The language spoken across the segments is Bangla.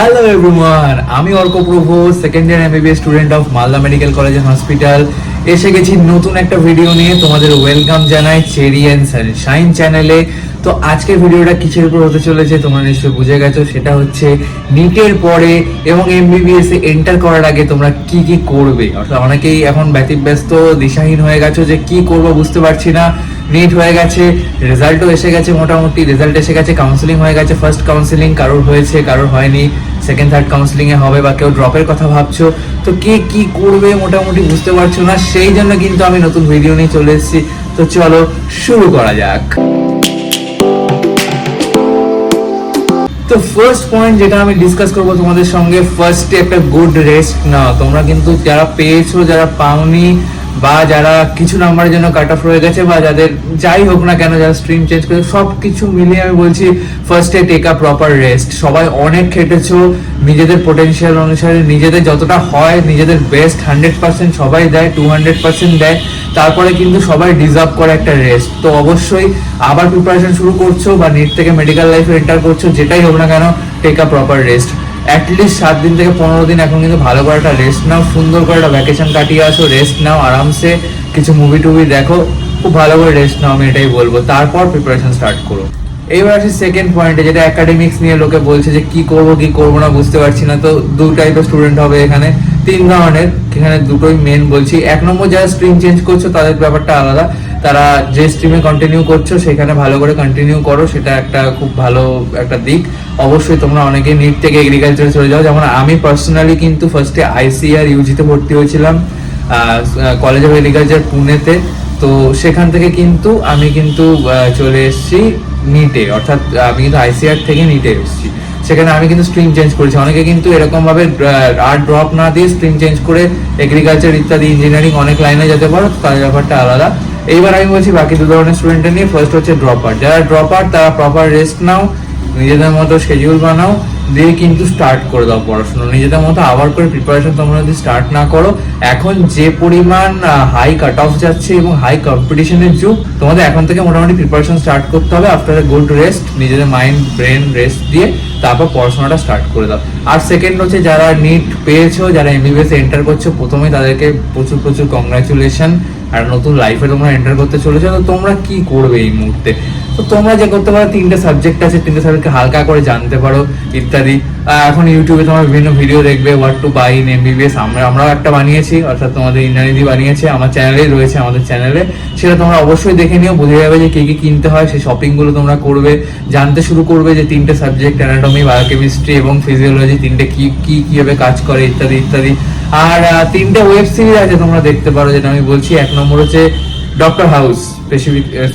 হ্যালো এভরিওয়ান আমি Arka Prabhu second year MBBS student of Malda medical college hospital এসে গেছি নতুন একটা ভিডিও নিয়ে। তোমাদের ওয়েলকাম জানাই চেরি অ্যান্ড সানশাইন চ্যানেলে তো আজকের ভিডিওটা কিসের উপর হতে চলেছে, তোমরা নিশ্চয়ই বুঝে গেছো। সেটা হচ্ছে নিটের পরে এবং এমবিবিএস এ এন্টার করার আগে তোমরা কি কি করবে? অর্থাৎ অনেকেই এখন ব্যতিব্যস্ত, দিশাহীন হয়ে গেছো যে কি করব বুঝতে পারছি না। নিট হয়ে গেছে রেজাল্টও এসে গেছে মোটামুটি রেজাল্ট এসে গেছে কাউন্সিলিং হয়ে গেছে ফার্স্ট কাউন্সিলিং কারোর হয়েছে, কারোর হয়নি সেকেন্ড থার্ড কাউন্সিলিংয়ে হবে বা কেউ ড্রপের কথা ভাবছ, তো কে কি করবে মোটামুটি বুঝতে পারছ না, সেই জন্য কিন্তু আমি নতুন ভিডিও নিয়ে চলে এসেছি। তো চলো শুরু করা যাক। তো ফার্স্ট পয়েন্ট যেটা আমি ডিসকাস করব তোমাদের সঙ্গে ফার্স্টে একটা গুড রেস্ট নাও তোমরা কিন্তু যারা পেয়েছ, যারা পাওনি বা যারা কিছু নাম্বারের জন্য কাট অফ রয়ে গেছে বা যাদের যাই হোক না কেন যারা স্ট্রিম চেঞ্জ করে সব কিছু মিলিয়ে আমি বলছি ফার্স্টে টেক আ প্রপার রেস্ট সবাই অনেক খেটেছ, নিজেদের পোটেনশিয়াল অনুসারে নিজেদের যতটা হয়, নিজেদের বেস্ট হান্ড্রেড পার্সেন্ট সবাই দেয় টু হান্ড্রেড পার্সেন্ট দেয়, তারপরে কিন্তু সবাই ডিজার্ভ করে একটা রেস্ট তো অবশ্যই আবার প্রিপারেশন শুরু করছ বা নিট থেকে মেডিকেল লাইফে এন্টার করছ, যেটাই হোক না কেন take a proper rest at least সাত দিন থেকে পনেরো দিন এখন কিন্তু ভালো করে একটা রেস্ট নাও, সুন্দর করে একটা ভ্যাকেশন কাটিয়ে আসো রেস্ট নাও, আরামসে কিছু মুভি টুভি দেখো, খুব ভালো করে রেস্ট নাও, আমি এটাই বলব। তারপর প্রিপারেশন স্টার্ট করো। এইবার আসি সেকেন্ড পয়েন্টে যেটা একাডেমিক্স নিয়ে লোকে বলছে যে কি করব কি করব না, বুঝতে পারছি না। তো দু টাইপের স্টুডেন্ট হবে এখানে। তিন ধরনের, এখানে দুটোই মেন বলছি। এক নম্বর যারা স্ট্রিম চেঞ্জ করছ, তাদের ব্যাপারটা আলাদা। তারা যে স্ট্রিমে কন্টিনিউ করছ, সেখানে ভালো করে কন্টিনিউ করো, সেটা একটা খুব ভালো একটা দিক। অবশ্যই তোমরা অনেকে নিট থেকে এগ্রিকালচারে চলে যাও। যেমন আমি পার্সোনালি কিন্তু ফার্স্টে আইসিআর ইউজিতে ভর্তি হয়েছিলাম কলেজ অফ এগ্রিকালচার পুনেতে। তো সেখান থেকে কিন্তু আমি কিন্তু চলে এসেছি নিটে অর্থাৎ আমি কিন্তু আইসিআর থেকে নিটে এসেছি। সেখানে আমি কিন্তু স্ট্রিম চেঞ্জ করেছি। অনেকে কিন্তু এরকম ভাবে আর্ট ড্রপ না দিয়ে স্ট্রিম চেঞ্জ করে এগ্রিকালচার ইত্যাদি ইঞ্জিনিয়ারিং অনেক লাইনে যেতে পারো তাদের ব্যাপারটা আলাদা। এইবার আমি বলছি বাকি দু ধরনের স্টুডেন্টের নিয়ে ফার্স্ট হচ্ছে ড্রপ ড্রপার যারা ড্রপ ড্রপার তারা প্রপার রেস্ট নাও নিজেদের মতো শিডিউল বানাও, দিয়ে কিন্তু স্টার্ট করে দাও পড়াশোনা। নিজেদের মতো আবার করে প্রিপারেশন তোমরা যদি স্টার্ট না করো, এখন যে পরিমাণ হাই কাট অফ যাচ্ছে এবং হাই কম্পিটিশনের যুগ, তোমাদের এখন থেকে মোটামুটি প্রিপারেশন স্টার্ট করতে হবে আফটার এ গুড রেস্ট নিজেদের মাইন্ড ব্রেন রেস্ট দিয়ে তারপর পড়াশোনাটা স্টার্ট করে দাও। আর সেকেন্ড হচ্ছে যারা নিট পেয়েছ, যারা এমবিবিএস এন্টার করছ, প্রথমে তাদেরকে প্রচুর প্রচুর কংগ্রাচুলেশন আর নতুন লাইফে তোমরা এন্টার করতে চলেছো, তো তোমরা কি করবে এই মুহূর্তে? তো তোমরা যে করতে পারো, তিনটে সাবজেক্ট আছে, তিনটে সাবজেক্টকে হালকা করে জানতে পারো, ইত্যাদি। এখন ইউটিউবে তোমরা বিভিন্ন ভিডিও দেখবে what to buy in MBBS আমরা, আমরাও একটা বানিয়েছি, অর্থাৎ তোমাদের ইন্দ্রানিধি বানিয়েছে, আমার চ্যানেলেই রয়েছে, আমাদের চ্যানেলে সেটা তোমরা অবশ্যই দেখে নিও, বুঝে যাবে যে কী কী কিনতে হয়, সেই শপিংগুলো তোমরা করবে, জানতে শুরু করবে যে তিনটে সাবজেক্ট অ্যানাটমি বায়োকেমিস্ট্রি এবং ফিজিওলজি তিনটে কী কী, কীভাবে কাজ করে, ইত্যাদি ইত্যাদি। আর তিনটে ওয়েব সিরিজ আছে তোমরা দেখতে পারো, যেটা আমি বলছি। এক নম্বর হচ্ছে ডক্টর হাউস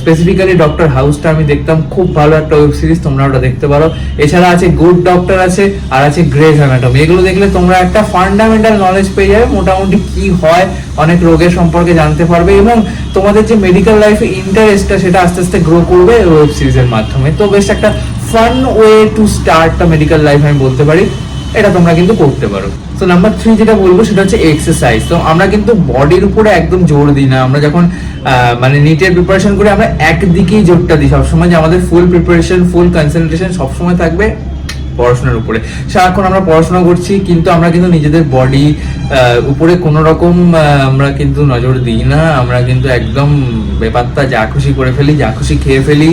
স্পেসিফিক্যালি ডক্টর হাউসটা আমি দেখতাম। খুব ভালো একটা ওয়েব সিরিজ তোমরা ওটা দেখতে পারো। এছাড়া আছে গুড ডক্টর আছে, আর আছে গ্রেজ অ্যানাটমি এগুলো দেখলে তোমরা একটা ফান্ডামেন্টাল নলেজ পেয়ে যাবে, মোটামুটি কি হয়, অনেক রোগের সম্পর্কে জানতে পারবে, এবং তোমাদের যে মেডিকেল লাইফে ইন্টারেস্টটা সেটা আস্তে আস্তে গ্রো করবে ওয়েব সিরিজের মাধ্যমে। তো বেশ একটা fun way to start the medical life আমি বলতে পারি। এটা তোমরা কিন্তু করতে পারো। তো নাম্বার থ্রি যেটা বলব, সেটা হচ্ছে এক্সারসাইজ তো আমরা কিন্তু বডির উপরে একদম জোর দিই না। আমরা যখন মানে নিটের প্রিপারেশন করে আমরা একদিকেই জোরটা দিই। সবসময় যে আমাদের ফুল প্রিপারেশন ফুল কনসেন্ট্রেশন সবসময় থাকবে পড়াশোনার উপরে। সারাক্ষণ আমরা পড়াশোনা করছি, কিন্তু আমরা কিন্তু নিজেদের বডি উপরে কোনো রকম আমরা কিন্তু নজর দিই না। আমরা কিন্তু একদম ব্যাপারটা যা খুশি করে ফেলি, যা খুশি খেয়ে ফেলি।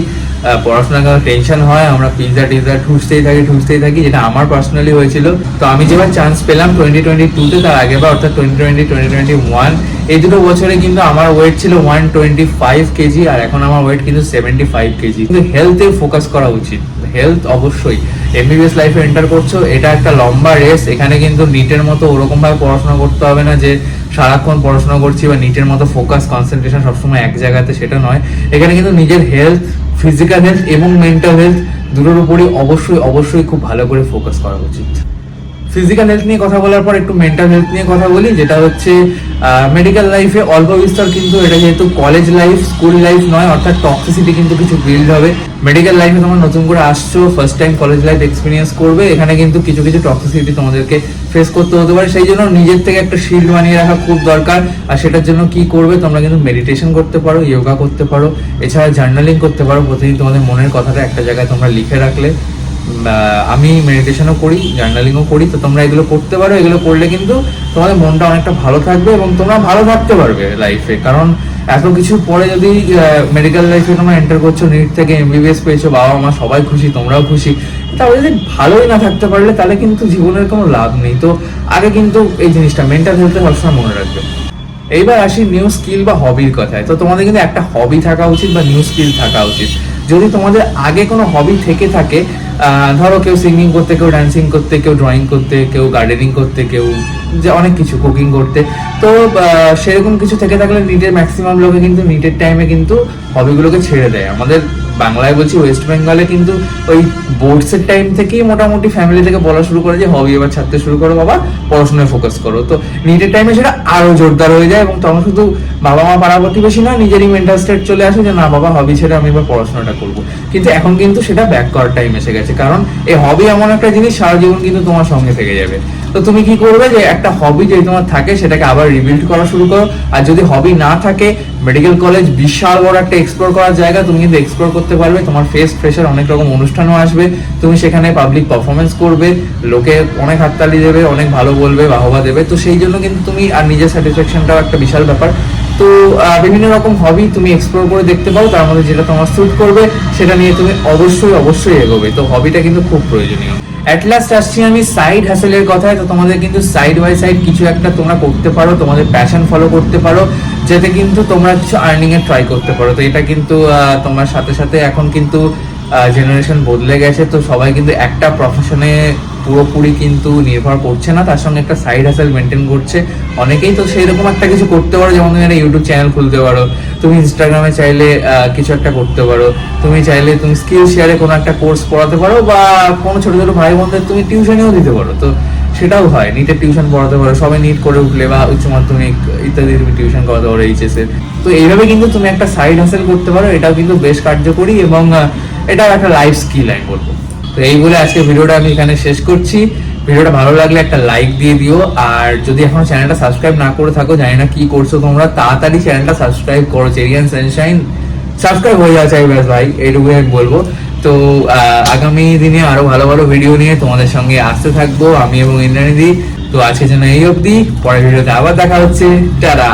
পড়াশোনার কারণে টেনশন হয়, আমরা পিৎজা টিজা ঠুসতেই থাকি ঠুসতেই থাকি, যেটা আমার পার্সোনালি হয়েছিল। তো আমি যেবার চান্স পেলাম টোয়েন্টি টোয়েন্টি টুতে তার আগে বা অর্থাৎ twenty twenty twenty twenty one এই দুটো বছরে কিন্তু আমার ওয়েট ছিল ওয়ান টোয়েন্টি ফাইভ কেজি আর এখন আমার ওয়েট কিন্তু সেভেন্টি ফাইভ কেজি কিন্তু হেলথে ফোকাস করা উচিত। হেলথ অবশ্যই। এমবিবিএস লাইফে এন্টার করছ, এটা একটা লম্বা রেস এখানে কিন্তু নিটের মতো ওরকম ভাবে পড়াশোনা করতে হবে না যে সারাক্ষণ পড়াশোনা করছি বা নিটের মতো ফোকাস কনসেন্ট্রেশন সবসময় এক জায়গাতে, সেটা নয়। এখানে কিন্তু নিজের হেলথ ফিজিক্যাল হেলথ এবং মেন্টাল হেলথ দুটোর উপরই অবশ্যই অবশ্যই খুব ভালো করে ফোকাস করা উচিত। ফিজিক্যাল হেলথ নিয়ে কথা বলার পর একটু মেন্টাল হেলথ নিয়ে কথা বলি, যেটা হচ্ছে মেডিকেল লাইফে অল্প বিস্তর কিন্তু এটা যেহেতু কলেজ লাইফ স্কুল লাইফ নয়, অর্থাৎ টক্সিসিটি কিন্তু কিছু বিল্ড হবে। মেডিকেল লাইফে তোমরা নতুন করে আসছো first time college life experience করবে, এখানে কিন্তু কিছু কিছু টক্সিসিটি তোমাদেরকে ফেস করতে হতে পারে। সেই জন্য নিজের থেকে একটা শিল্ড বানিয়ে রাখা খুব দরকার, আর সেটার জন্য কি করবে, তোমরা কিন্তু মেডিটেশন করতে পারো যোগা করতে পারো, এছাড়া জার্নালিং করতে পারো, প্রতিদিন তোমাদের মনের কথাটা একটা জায়গায় তোমরা লিখে রাখলে। আমি মেডিটেশনও করি জার্নালিংও করি, তো তোমরা এগুলো করতে পারো। এগুলো করলে কিন্তু তোমাদের মনটা অনেকটা ভালো থাকবে এবং তোমরা ভালো থাকতে পারবে লাইফে কারণ এত কিছু পরে যদি মেডিকেল লাইফে তোমরা এন্টার করছ নিট থেকে এমবিবিএস পেয়েছ বাবা মা সবাই খুশি, তোমরাও খুশি। তাহলে যদি ভালোই না থাকতে পারলে তাহলে কিন্তু জীবনের কোনো লাভ নেই। তো আগে কিন্তু এই জিনিসটা মেন্টাল হেলথে সবসময় মনে রাখবে। এইবার আসি নিউ স্কিল বা হবির কথায়। তো তোমাদের কিন্তু একটা হবি থাকা উচিত বা নিউ স্কিল থাকা উচিত। যদি তোমাদের আগে কোনো হবি থেকে থাকে ধরো কেউ সিঙ্গিং করতে, কেউ ড্যান্সিং করতে, কেউ ড্রয়িং করতে, কেউ গার্ডেনিং করতে, কেউ যে অনেক কিছু কুকিং করতে, তো সেরকম কিছু থেকে থাকলে নিটের ম্যাক্সিমাম লোকে কিন্তু নিটের টাইমে কিন্তু হবিগুলোকে ছেড়ে দেয়। আমাদের বাংলায় বলছি ওয়েস্ট বেঙ্গলে কিন্তু ওই বোর্ডসের টাইম থেকেই মোটামুটি ফ্যামিলি থেকে বলা শুরু করে যে হবি এবার ছাড়তে শুরু করো বাবা, পড়াশোনায় ফোকাস করো। তো নিটের টাইমে সেটা আরও জোরদার হয়ে যায় এবং তখন শুধু বাবা মা পাড়া প্রতিবেশী না নিজেরই মেন্টাল স্টেট চলে আসে যে, না বাবা হবি ছেড়ে আমি এবার পড়াশোনাটা করব। কিন্তু এখন কিন্তু সেটা ব্যাক করার টাইম এসে গেছে। কারণ এই হবি এমন একটা জিনিস, সারা জীবন কিন্তু তোমার সঙ্গে থেকে যাবে। তো তুমি কি করবে যে একটা হবি যদি তোমার থাকে, সেটাকে আবার রিবিল্ড করা শুরু করো। আর যদি হবি না থাকে মেডিকেল কলেজ বিশাল বড় একটা এক্সপ্লোর করার জায়গা, তুমি কিন্তু এক্সপ্লোর করতে পারবে। তোমার ফেস ফ্রেশার অনেক রকম অনুষ্ঠানও আসবে। তুমি সেখানে পাবলিক পারফরমেন্স করবে, লোকে অনেক হাততালি দেবে, অনেক ভালো বলবে, বাহবা দেবে। তো সেই জন্য কিন্তু তুমি আর নিজের স্যাটিসফ্যাকশনটাও একটা বিশাল ব্যাপার। তো বিভিন্ন রকম হবি তুমি এক্সপ্লোর করে দেখতে পারো তার মধ্যে যেটা তোমার স্যুট করবে, সেটা নিয়ে তুমি অবশ্যই অবশ্যই এগোবে। তো হবিটা কিন্তু খুব প্রয়োজনীয়। অ্যাট লাস্ট আসছি আমি সাইড হ্যাসেলের কথায়, তো তোমাদের কিন্তু সাইড বাই সাইড কিছু একটা তোমরা করতে পারো, তোমাদের প্যাশন ফলো করতে পারো, যাতে কিন্তু তোমরা কিছু আর্নিং এর ট্রাই করতে পারো। তো এটা কিন্তু তোমার সাথে সাথে এখন কিন্তু জেনারেশন বদলে গেছে, তো সবাই কিন্তু একটা প্রফেশনে পুরোপুরি কিন্তু নির্ভর করছে না, তার সঙ্গে একটা সাইড হাসেল মেনটেন করছে। অনেকেই তো সেই রকম একটা কিছু করতে পারো, যেমন তুমি একটা ইউটিউব চ্যানেল খুলতে পারো, তুমি ইনস্টাগ্রামে চাইলে কিছু একটা করতে পারো, তুমি চাইলে তুমি স্কিল শেয়ারে কোনো একটা কোর্স পড়াতে পারো, বা কোনো ছোটো ছোটো ভাই বোনদের তুমি টিউশনেও দিতে পারো, তো সেটাও হয় নিটের টিউশন পড়াতে পারো, সবাই নিট করে উঠলে, বা উচ্চ মাধ্যমিক ইত্যাদি তুমি টিউশন করাতে পারো এইচএস এর। তো এইভাবে কিন্তু তুমি একটা সাইড হাসেল করতে পারো, এটাও কিন্তু বেশ কার্যকরী এবং এটাও একটা লাইফ স্কিল আমি বলব। তো এই বলে আজকে ভিডিওটা আমি এখানে শেষ করছি। ভিডিওটা ভালো লাগলে একটা লাইক দিয়ে দিও। আর যদি এখনও চ্যানেলটা সাবস্ক্রাইব না করে থাকো, জানি না কি করছ তোমরা, তাড়াতাড়ি চ্যানেলটা সাবস্ক্রাইব করো চেরিয়ান সানশাইন সাবস্ক্রাইব হয়ে যাওয়া চাই ব্যাস ভাই, এইটুকুই আমি বলব। তো আগামী দিনে আরও ভালো ভালো ভিডিও নিয়ে তোমাদের সঙ্গে আসতে থাকব, আমি এবং ইন্দ্রাণীদি। তো আজকে জন্য এই অবধি, পরের ভিডিওতে আবার দেখা হচ্ছে। টাটা!